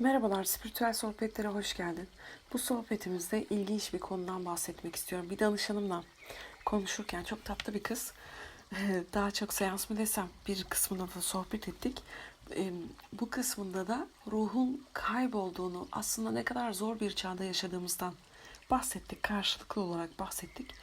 Merhabalar, spiritüel sohbetlere hoş geldin. Bu sohbetimizde ilginç bir konudan bahsetmek istiyorum. Bir danışanımla konuşurken çok tatlı bir kız. Daha çok seans mı desem bir kısmında da sohbet ettik. Bu kısmında da ruhun kaybolduğunu, aslında ne kadar zor bir çağda yaşadığımızdan bahsettik. Karşılıklı olarak bahsettik.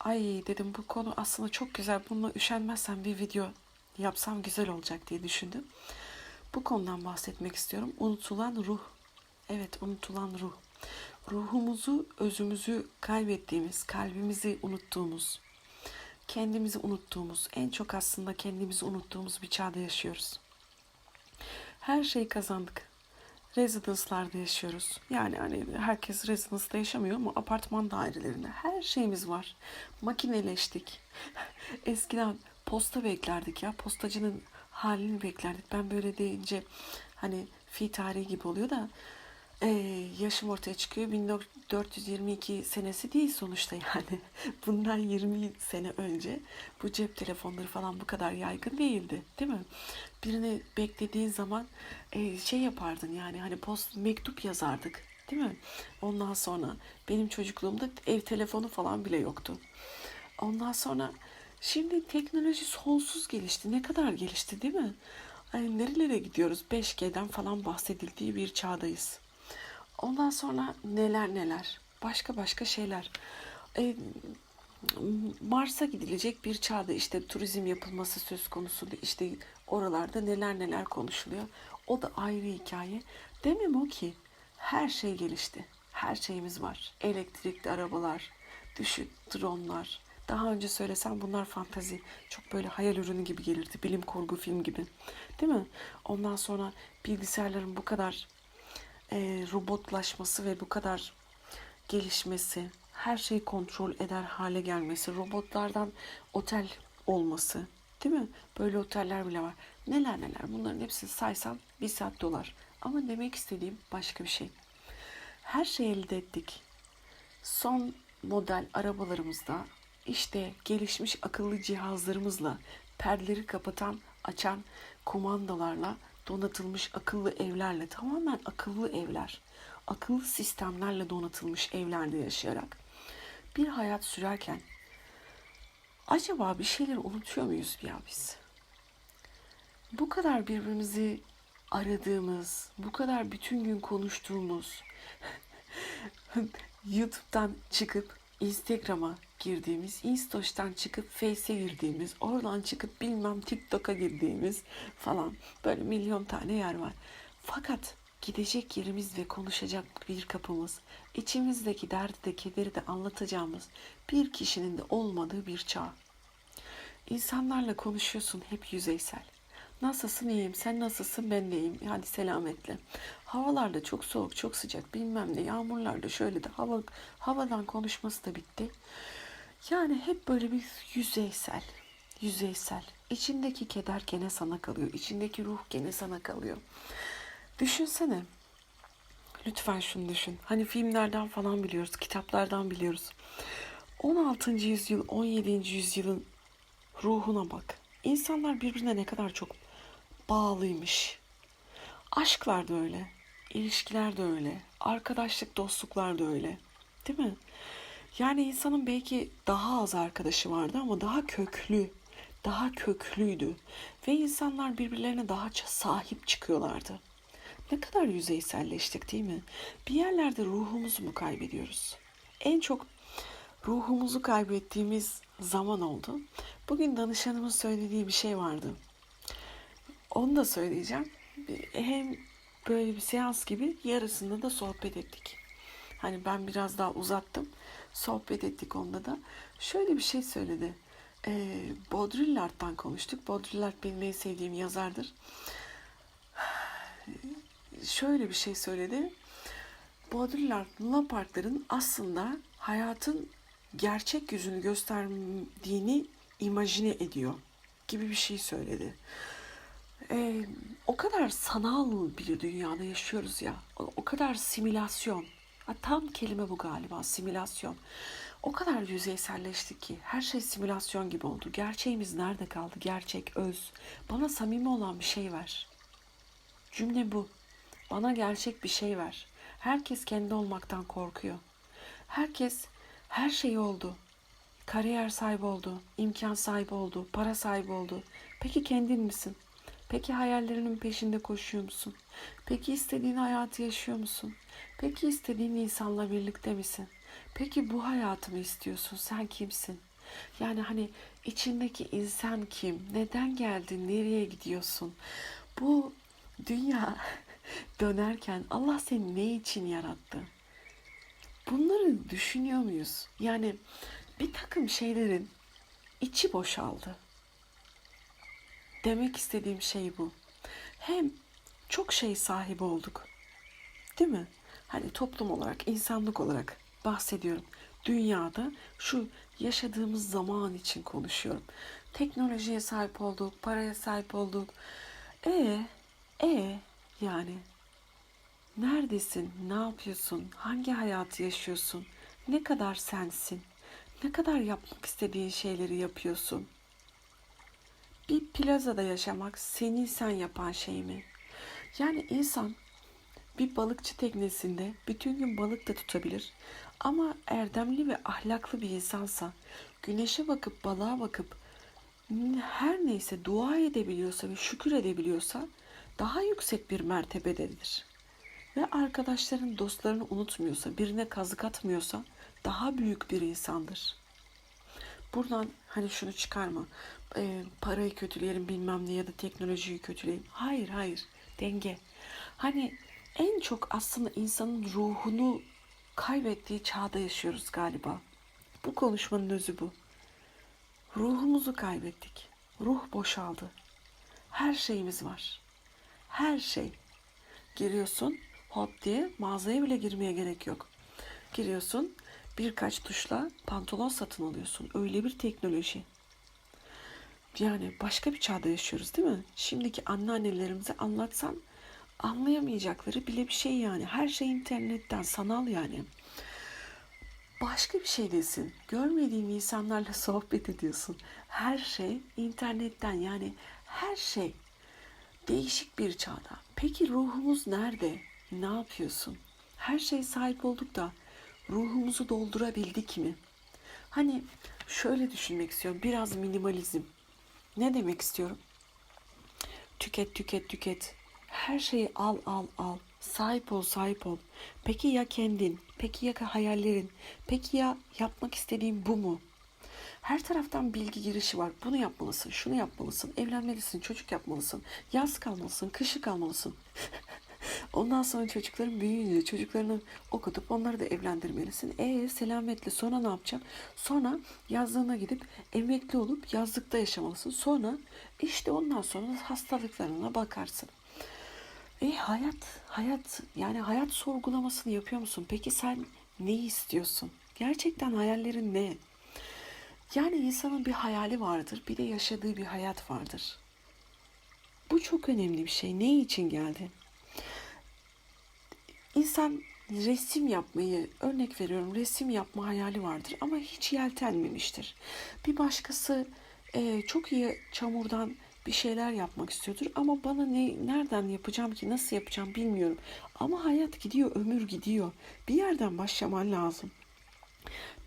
Ay dedim bu konu aslında çok güzel. Bununla üşenmezsem bir video yapsam güzel olacak diye düşündüm. Bu konudan bahsetmek istiyorum. Unutulan ruh. Evet, unutulan ruh. Ruhumuzu, özümüzü kaybettiğimiz, kalbimizi unuttuğumuz, kendimizi unuttuğumuz, en çok aslında kendimizi unuttuğumuz bir çağda yaşıyoruz. Her şeyi kazandık. Residence'larda yaşıyoruz. Yani hani herkes residence'da yaşamıyor ama apartman dairelerinde her şeyimiz var. Makineleştik. Eskiden posta beklerdik ya. Postacının halini beklerdik. Ben böyle deyince hani fi tarihi gibi oluyor da e, yaşım ortaya çıkıyor. 1422 senesi değil sonuçta yani. Bundan 20 sene önce bu cep telefonları falan bu kadar yaygın değildi. Değil mi? Birini beklediğin zaman e, şey yapardın yani hani post mektup yazardık. Değil mi? Ondan sonra benim çocukluğumda ev telefonu falan bile yoktu. Ondan sonra şimdi teknoloji sonsuz gelişti. Ne kadar gelişti değil mi? Ay, nerelere gidiyoruz? 5G'den falan bahsedildiği bir çağdayız. Ondan sonra neler neler. Başka başka şeyler. E, Mars'a gidilecek bir çağda işte turizm yapılması söz konusu. İşte oralarda neler neler konuşuluyor. O da ayrı hikaye. Demem o ki her şey gelişti. Her şeyimiz var. Elektrikli arabalar, düşün, dronlar. Daha önce söylesem bunlar fantazi. Çok böyle hayal ürünü gibi gelirdi. Bilim kurgu film gibi. Değil mi? Ondan sonra bilgisayarların bu kadar e, robotlaşması ve bu kadar gelişmesi, her şeyi kontrol eder hale gelmesi, robotlardan otel olması, değil mi? Böyle oteller bile var. Neler neler bunların hepsini saysam bir saat dolar. Ama demek istediğim başka bir şey. Her şeyi elde ettik. Son model arabalarımızda işte gelişmiş akıllı cihazlarımızla perdeleri kapatan, açan kumandalarla donatılmış akıllı evlerle tamamen akıllı evler, akıllı sistemlerle donatılmış evlerde yaşayarak bir hayat sürerken acaba bir şeyleri unutuyor muyuz ya biz? Bu kadar birbirimizi aradığımız, bu kadar bütün gün konuştuğumuz, YouTube'dan çıkıp Instagram'a girdiğimiz, Instasto'dan çıkıp Face'e girdiğimiz, oradan çıkıp bilmem TikTok'a girdiğimiz falan böyle milyon tane yer var. Fakat gidecek yerimiz ve konuşacak bir kapımız, içimizdeki derdi de kederi de anlatacağımız bir kişinin de olmadığı bir çağ. İnsanlarla konuşuyorsun hep yüzeysel. Nasılsın iyiyim, sen nasılsın ben de iyiyim. Hadi selametle. Havalarda çok soğuk, çok sıcak bilmem ne. Yağmurlarda şöyle de hava, havadan konuşması da bitti. Yani hep böyle bir yüzeysel, yüzeysel. İçindeki keder gene sana kalıyor. İçindeki ruh gene sana kalıyor. Düşünsene. Lütfen şunu düşün. Hani filmlerden falan biliyoruz, kitaplardan biliyoruz. 16. yüzyıl, 17. yüzyılın ruhuna bak. İnsanlar birbirine ne kadar çok bağlıymış. Aşklar da öyle. ilişkiler de öyle. Arkadaşlık, dostluklar da öyle. Değil mi? Yani insanın belki daha az arkadaşı vardı ama daha köklü, daha köklüydü. Ve insanlar birbirlerine daha sahip çıkıyorlardı. Ne kadar yüzeyselleştik değil mi? Bir yerlerde ruhumuzu mu kaybediyoruz? En çok ruhumuzu kaybettiğimiz zaman oldu. Bugün danışanımın söylediği bir şey vardı. Onu da söyleyeceğim. Hem böyle bir seans gibi yarısında da sohbet ettik. Hani ben biraz daha uzattım. Sohbet ettik onda da. Şöyle bir şey söyledi. Ee, Baudrillard'dan konuştuk. Baudrillard benim en sevdiğim yazardır. Şöyle bir şey söyledi. Baudrillard Luna Parkların aslında hayatın gerçek yüzünü gösterdiğini imajine ediyor gibi bir şey söyledi. Ee, o kadar sanal bir dünyada yaşıyoruz ya. O kadar simülasyon. Ha, tam kelime bu galiba simülasyon. O kadar yüzeyselleştik ki her şey simülasyon gibi oldu. Gerçeğimiz nerede kaldı? Gerçek, öz. Bana samimi olan bir şey ver. Cümle bu. Bana gerçek bir şey ver. Herkes kendi olmaktan korkuyor. Herkes her şey oldu. Kariyer sahibi oldu, imkan sahibi oldu, para sahibi oldu. Peki kendin misin? Peki hayallerinin peşinde koşuyor musun? Peki istediğin hayatı yaşıyor musun? Peki istediğin insanla birlikte misin? Peki bu hayatı mı istiyorsun? Sen kimsin? Yani hani içindeki insan kim? Neden geldin? Nereye gidiyorsun? Bu dünya dönerken Allah seni ne için yarattı? Bunları düşünüyor muyuz? Yani bir takım şeylerin içi boşaldı. Demek istediğim şey bu. Hem çok şey sahibi olduk. Değil mi? Hani toplum olarak, insanlık olarak bahsediyorum. Dünyada şu yaşadığımız zaman için konuşuyorum. Teknolojiye sahip olduk, paraya sahip olduk. E, e yani neredesin? Ne yapıyorsun? Hangi hayatı yaşıyorsun? Ne kadar sensin? Ne kadar yapmak istediğin şeyleri yapıyorsun? Bir plazada yaşamak seni sen yapan şey mi? Yani insan bir balıkçı teknesinde bütün gün balık da tutabilir. Ama erdemli ve ahlaklı bir insansa, güneşe bakıp balığa bakıp her neyse dua edebiliyorsa ve şükür edebiliyorsa daha yüksek bir mertebededir. Ve arkadaşların, dostlarını unutmuyorsa, birine kazık atmıyorsa daha büyük bir insandır. Buradan hani şunu çıkarma, e, parayı kötüleyelim bilmem ne ya da teknolojiyi kötüleyelim. Hayır, hayır, denge. Hani en çok aslında insanın ruhunu kaybettiği çağda yaşıyoruz galiba. Bu konuşmanın özü bu. Ruhumuzu kaybettik. Ruh boşaldı. Her şeyimiz var. Her şey. Giriyorsun hop diye mağazaya bile girmeye gerek yok. Giriyorsun birkaç tuşla pantolon satın alıyorsun. Öyle bir teknoloji. Yani başka bir çağda yaşıyoruz değil mi? Şimdiki anneannelerimize anlatsan anlayamayacakları bile bir şey yani. Her şey internetten, sanal yani. Başka bir şey desin. Görmediğin insanlarla sohbet ediyorsun. Her şey internetten yani her şey değişik bir çağda. Peki ruhumuz nerede? Ne yapıyorsun? Her şey sahip olduk da ruhumuzu doldurabildik mi? Hani şöyle düşünmek istiyorum. Biraz minimalizm. Ne demek istiyorum? Tüket, tüket, tüket. Her şeyi al, al, al. Sahip ol, sahip ol. Peki ya kendin? Peki ya hayallerin? Peki ya yapmak istediğin bu mu? Her taraftan bilgi girişi var. Bunu yapmalısın, şunu yapmalısın, evlenmelisin, çocuk yapmalısın, yaz kalmalısın, kışı kalmalısın. Ondan sonra çocukların büyüyünce çocuklarını okutup onları da evlendirmelisin. E selametle sonra ne yapacağım? Sonra yazlığına gidip emekli olup yazlıkta yaşamalısın. Sonra işte ondan sonra hastalıklarına bakarsın. E hayat, hayat yani hayat sorgulamasını yapıyor musun? Peki sen ne istiyorsun? Gerçekten hayallerin ne? Yani insanın bir hayali vardır, bir de yaşadığı bir hayat vardır. Bu çok önemli bir şey. Ne için geldi? İnsan resim yapmayı, örnek veriyorum resim yapma hayali vardır ama hiç yeltenmemiştir. Bir başkası e, çok iyi çamurdan bir şeyler yapmak istiyordur ama bana ne nereden yapacağım ki nasıl yapacağım bilmiyorum. Ama hayat gidiyor, ömür gidiyor. Bir yerden başlaman lazım.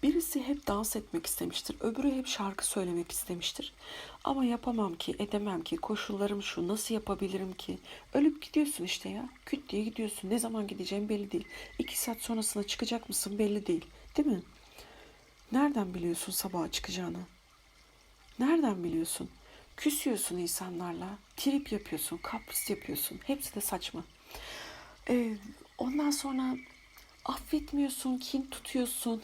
Birisi hep dans etmek istemiştir, öbürü hep şarkı söylemek istemiştir. Ama yapamam ki, edemem ki, koşullarım şu, nasıl yapabilirim ki? Ölüp gidiyorsun işte ya, küt diye gidiyorsun. Ne zaman gideceğim belli değil. İki saat sonrasında çıkacak mısın belli değil. Değil mi? Nereden biliyorsun sabaha çıkacağını? Nereden biliyorsun? Küsüyorsun insanlarla, trip yapıyorsun, kapris yapıyorsun. Hepsi de saçma. Ee, ondan sonra affetmiyorsun, kin tutuyorsun.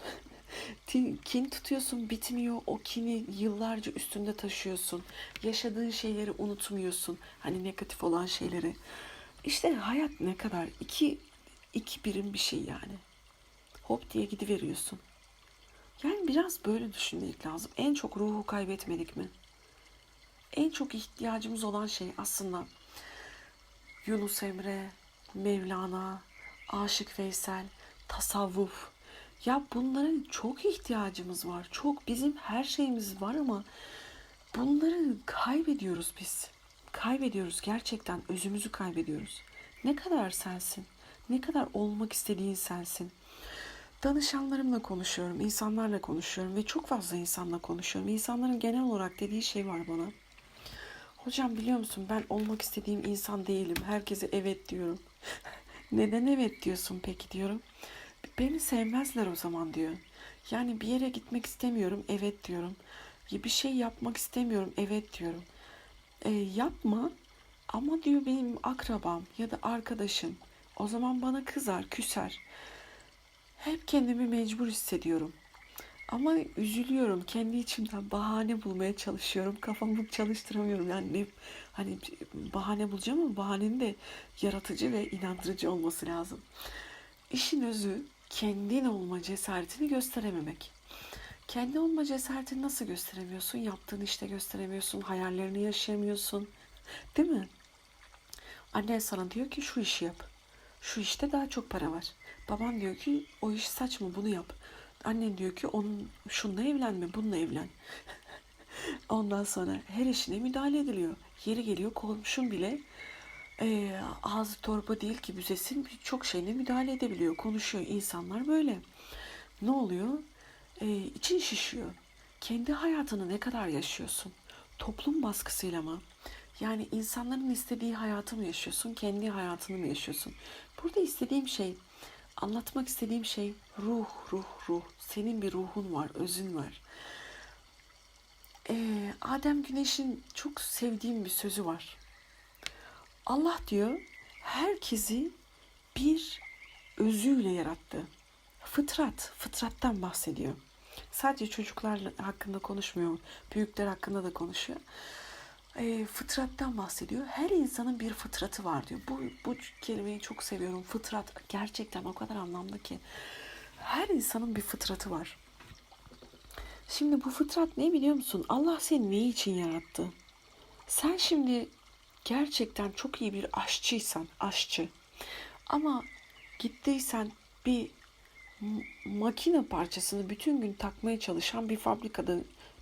kin tutuyorsun bitmiyor. O kini yıllarca üstünde taşıyorsun. Yaşadığın şeyleri unutmuyorsun. Hani negatif olan şeyleri. İşte hayat ne kadar iki, iki birim bir şey yani. Hop diye gidiveriyorsun. Yani biraz böyle düşünmek lazım. En çok ruhu kaybetmedik mi? En çok ihtiyacımız olan şey aslında Yunus Emre, Mevlana, Aşık Veysel, tasavvuf. Ya bunlara çok ihtiyacımız var. Çok bizim her şeyimiz var ama bunları kaybediyoruz biz. Kaybediyoruz gerçekten özümüzü kaybediyoruz. Ne kadar sensin? Ne kadar olmak istediğin sensin? Danışanlarımla konuşuyorum, insanlarla konuşuyorum ve çok fazla insanla konuşuyorum. İnsanların genel olarak dediği şey var bana. Hocam biliyor musun ben olmak istediğim insan değilim. Herkese evet diyorum. Neden evet diyorsun peki diyorum. Beni sevmezler o zaman diyor. Yani bir yere gitmek istemiyorum evet diyorum. Bir şey yapmak istemiyorum evet diyorum. E, yapma ama diyor benim akrabam ya da arkadaşım. O zaman bana kızar, küser. Hep kendimi mecbur hissediyorum. Ama üzülüyorum. Kendi içimden bahane bulmaya çalışıyorum. Kafamı çalıştıramıyorum. Yani ne, hani bahane bulacağım ama bahanenin de yaratıcı ve inandırıcı olması lazım. İşin özü kendin olma cesaretini gösterememek. Kendi olma cesaretini nasıl gösteremiyorsun? Yaptığın işte gösteremiyorsun. Hayallerini yaşayamıyorsun. Değil mi? Annen sana diyor ki şu işi yap. Şu işte daha çok para var. Baban diyor ki o iş saçma bunu yap. Annen diyor ki onun şununla evlenme bununla evlen. Ondan sonra her işine müdahale ediliyor. Yeri geliyor komşun bile e, ağzı torba değil ki büzesin birçok şeyine müdahale edebiliyor. Konuşuyor. İnsanlar böyle. Ne oluyor? E, için şişiyor. Kendi hayatını ne kadar yaşıyorsun? Toplum baskısıyla mı? Yani insanların istediği hayatı mı yaşıyorsun? Kendi hayatını mı yaşıyorsun? Burada istediğim şey, anlatmak istediğim şey ruh, ruh, ruh. Senin bir ruhun var, özün var. Ee, Adem Güneş'in çok sevdiğim bir sözü var. Allah diyor herkesi bir özüyle yarattı. Fıtrat, fıtrattan bahsediyor. Sadece çocuklar hakkında konuşmuyor, büyükler hakkında da konuşuyor. E, fıtrattan bahsediyor. Her insanın bir fıtratı var diyor. Bu, bu kelimeyi çok seviyorum. Fıtrat gerçekten o kadar anlamlı ki. Her insanın bir fıtratı var. Şimdi bu fıtrat ne biliyor musun? Allah seni ne için yarattı? Sen şimdi gerçekten çok iyi bir aşçıysan, aşçı. Ama gittiysen bir makine parçasını bütün gün takmaya çalışan bir fabrikada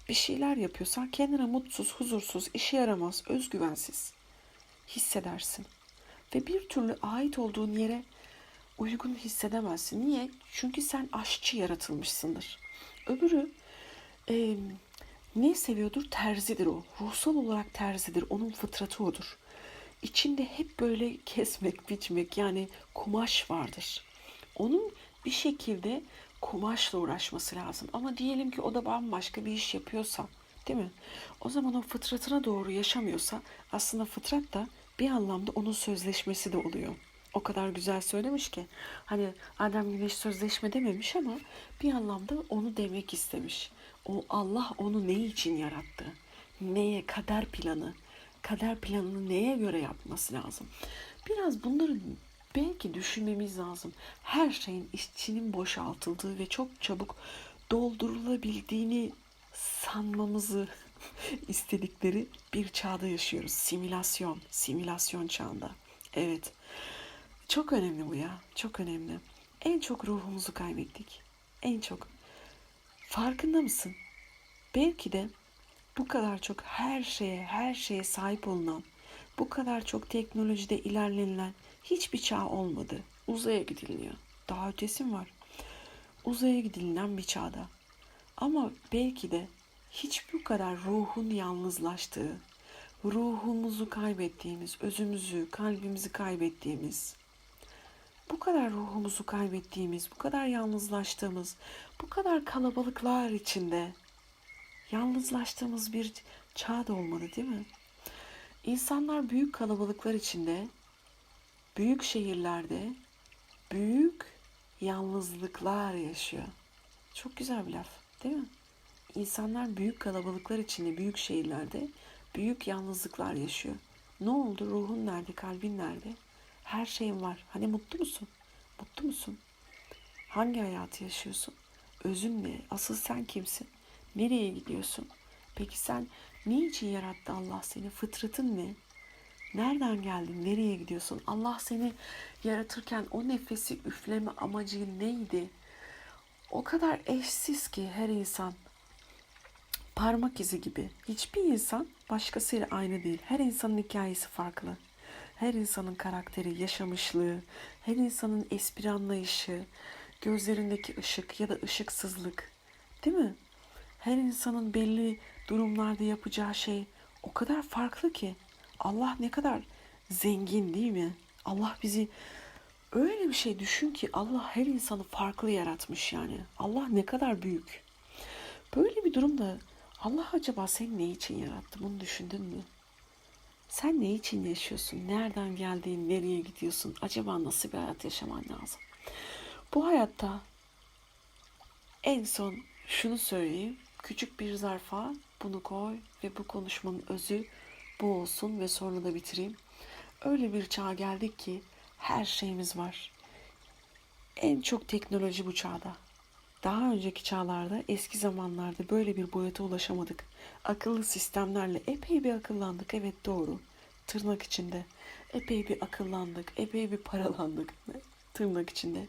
bir şeyler yapıyorsan kendine mutsuz, huzursuz, işe yaramaz, özgüvensiz hissedersin. Ve bir türlü ait olduğun yere uygun hissedemezsin. Niye? Çünkü sen aşçı yaratılmışsındır. Öbürü e, ne seviyordur? Terzidir o. Ruhsal olarak terzidir. Onun fıtratı odur. İçinde hep böyle kesmek, biçmek yani kumaş vardır. Onun bir şekilde kumaşla uğraşması lazım. Ama diyelim ki o da bambaşka bir iş yapıyorsa, değil mi? O zaman o fıtratına doğru yaşamıyorsa aslında fıtrat da bir anlamda onun sözleşmesi de oluyor. O kadar güzel söylemiş ki. Hani Adem Güneş sözleşme dememiş ama bir anlamda onu demek istemiş. O Allah onu ne için yarattı? Neye kader planı? Kader planını neye göre yapması lazım? Biraz bunları belki düşünmemiz lazım. Her şeyin içinin boşaltıldığı ve çok çabuk doldurulabildiğini sanmamızı istedikleri bir çağda yaşıyoruz. Simülasyon, simülasyon çağında. Evet. Çok önemli bu ya. Çok önemli. En çok ruhumuzu kaybettik. En çok. Farkında mısın? Belki de bu kadar çok her şeye, her şeye sahip olunan, bu kadar çok teknolojide ilerlenilen hiçbir çağ olmadı. Uzaya gidiliyor. Daha ötesi var? Uzaya gidililen bir çağda. Ama belki de hiç bu kadar ruhun yalnızlaştığı, ruhumuzu kaybettiğimiz, özümüzü, kalbimizi kaybettiğimiz, bu kadar ruhumuzu kaybettiğimiz, bu kadar yalnızlaştığımız, bu kadar kalabalıklar içinde yalnızlaştığımız bir çağda olmadı değil mi? İnsanlar büyük kalabalıklar içinde, büyük şehirlerde büyük yalnızlıklar yaşıyor. Çok güzel bir laf, değil mi? İnsanlar büyük kalabalıklar içinde, büyük şehirlerde büyük yalnızlıklar yaşıyor. Ne oldu? Ruhun nerede? Kalbin nerede? Her şeyin var. Hani mutlu musun? Mutlu musun? Hangi hayatı yaşıyorsun? Özün ne? Asıl sen kimsin? Nereye gidiyorsun? Peki sen niçin yarattı Allah seni? Fıtratın ne? Nereden geldin? Nereye gidiyorsun? Allah seni yaratırken o nefesi üfleme amacı neydi? O kadar eşsiz ki her insan parmak izi gibi. Hiçbir insan başkasıyla aynı değil. Her insanın hikayesi farklı. Her insanın karakteri, yaşamışlığı, her insanın espri anlayışı, gözlerindeki ışık ya da ışıksızlık, değil mi? Her insanın belli durumlarda yapacağı şey o kadar farklı ki. Allah ne kadar zengin değil mi? Allah bizi öyle bir şey düşün ki Allah her insanı farklı yaratmış yani. Allah ne kadar büyük. Böyle bir durumda Allah acaba seni ne için yarattı? Bunu düşündün mü? Sen ne için yaşıyorsun? Nereden geldiğin, nereye gidiyorsun? Acaba nasıl bir hayat yaşaman lazım? Bu hayatta en son şunu söyleyeyim. Küçük bir zarfa bunu koy ve bu konuşmanın özü bu olsun ve sonra da bitireyim. Öyle bir çağa geldik ki her şeyimiz var. En çok teknoloji bu çağda. Daha önceki çağlarda, eski zamanlarda böyle bir boyuta ulaşamadık. Akıllı sistemlerle epey bir akıllandık. Evet doğru. Tırnak içinde. Epey bir akıllandık. Epey bir paralandık. Tırnak içinde.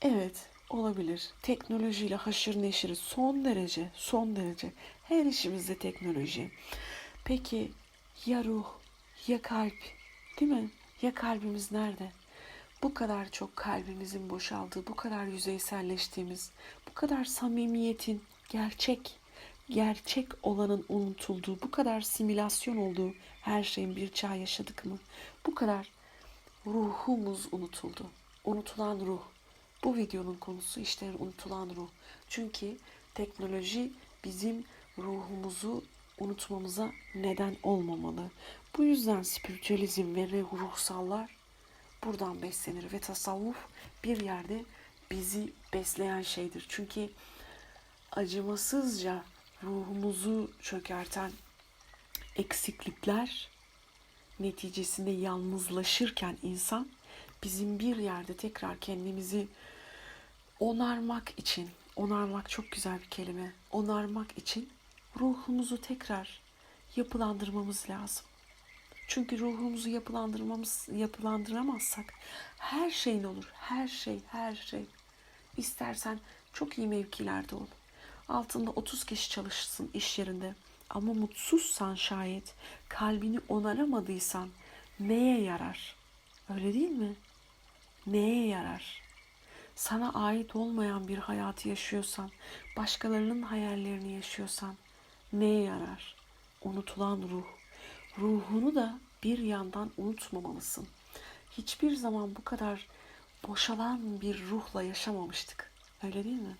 Evet olabilir. Teknolojiyle haşır neşiri son derece, son derece. Her işimizde teknoloji. Peki ya ruh, ya kalp, değil mi? Ya kalbimiz nerede? Bu kadar çok kalbimizin boşaldığı, bu kadar yüzeyselleştiğimiz, bu kadar samimiyetin gerçek, gerçek olanın unutulduğu, bu kadar simülasyon olduğu her şeyin bir çağ yaşadık mı? Bu kadar ruhumuz unutuldu. Unutulan ruh. Bu videonun konusu işte unutulan ruh. Çünkü teknoloji bizim ruhumuzu unutmamıza neden olmamalı. Bu yüzden spiritüalizm ve ruhsallar buradan beslenir ve tasavvuf bir yerde bizi besleyen şeydir. Çünkü acımasızca ruhumuzu çökerten eksiklikler neticesinde yalnızlaşırken insan bizim bir yerde tekrar kendimizi onarmak için, onarmak çok güzel bir kelime, onarmak için ruhumuzu tekrar yapılandırmamız lazım. Çünkü ruhumuzu yapılandırmamız yapılandıramazsak her şeyin olur. Her şey, her şey. İstersen çok iyi mevkilerde ol. Altında 30 kişi çalışsın iş yerinde. Ama mutsuzsan şayet, kalbini onaramadıysan neye yarar? Öyle değil mi? Neye yarar? Sana ait olmayan bir hayatı yaşıyorsan, başkalarının hayallerini yaşıyorsan neye yarar? Unutulan ruh. Ruhunu da bir yandan unutmamalısın. Hiçbir zaman bu kadar boşalan bir ruhla yaşamamıştık. Öyle değil mi?